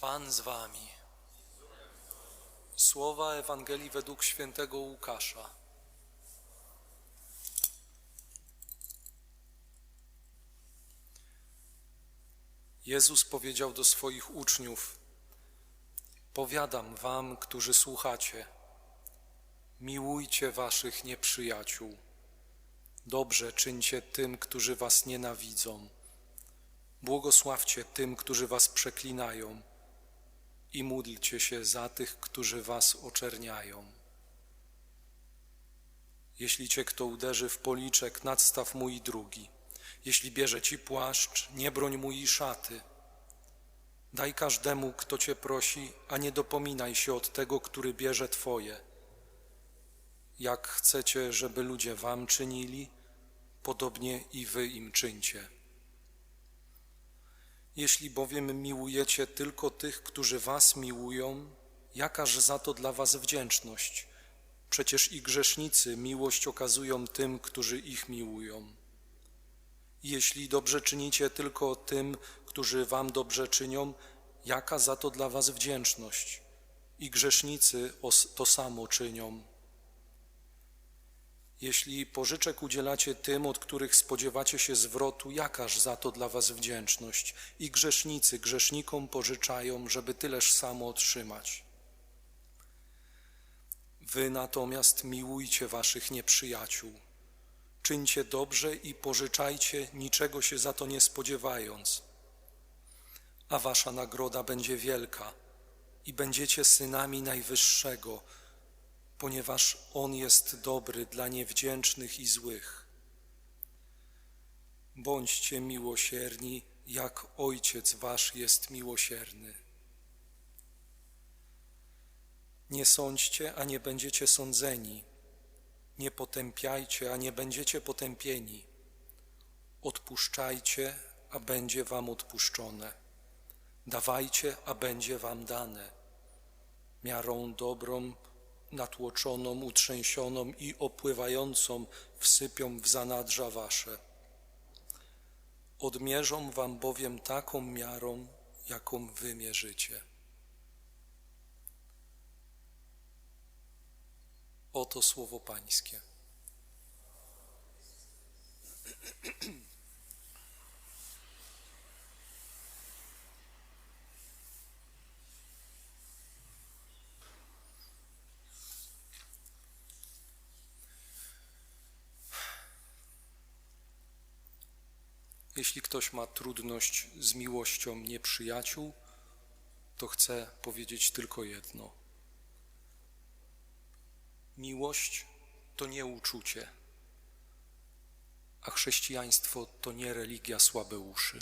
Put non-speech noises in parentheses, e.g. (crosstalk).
Pan z wami. Słowa Ewangelii według świętego Łukasza. Jezus powiedział do swoich uczniów: Powiadam wam, którzy słuchacie, miłujcie waszych nieprzyjaciół. Dobrze czyńcie tym, którzy was nienawidzą. Błogosławcie tym, którzy was przeklinają i módlcie się za tych, którzy was oczerniają. Jeśli cię kto uderzy w policzek, nadstaw mu i drugi. Jeśli bierze ci płaszcz, nie broń mu i szaty. Daj każdemu, kto cię prosi, a nie dopominaj się od tego, który bierze twoje. Jak chcecie, żeby ludzie wam czynili, podobnie i wy im czyńcie. Jeśli bowiem miłujecie tylko tych, którzy was miłują, jakaż za to dla was wdzięczność? Przecież i grzesznicy miłość okazują tym, którzy ich miłują. Jeśli dobrze czynicie tylko tym, którzy wam dobrze czynią, jaka za to dla was wdzięczność? I grzesznicy to samo czynią. Jeśli pożyczek udzielacie tym, od których spodziewacie się zwrotu, jakaż za to dla was wdzięczność? I grzesznicy grzesznikom pożyczają, żeby tyleż samo otrzymać. Wy natomiast miłujcie waszych nieprzyjaciół. Czyńcie dobrze i pożyczajcie, niczego się za to nie spodziewając. A wasza nagroda będzie wielka i będziecie synami Najwyższego, ponieważ On jest dobry dla niewdzięcznych i złych. Bądźcie miłosierni, jak Ojciec Wasz jest miłosierny. Nie sądźcie, a nie będziecie sądzeni. Nie potępiajcie, a nie będziecie potępieni. Odpuszczajcie, a będzie wam odpuszczone. Dawajcie, a będzie wam dane. Miarą dobrą, natłoczoną, utrzęsioną i opływającą wsypią w zanadrza wasze. Odmierzą wam bowiem taką miarą, jaką wy mierzycie. Oto słowo Pańskie. (clears throat) Jeśli ktoś ma trudność z miłością nieprzyjaciół, to chcę powiedzieć tylko jedno. Miłość to nie uczucie, a chrześcijaństwo to nie religia słabeuszy.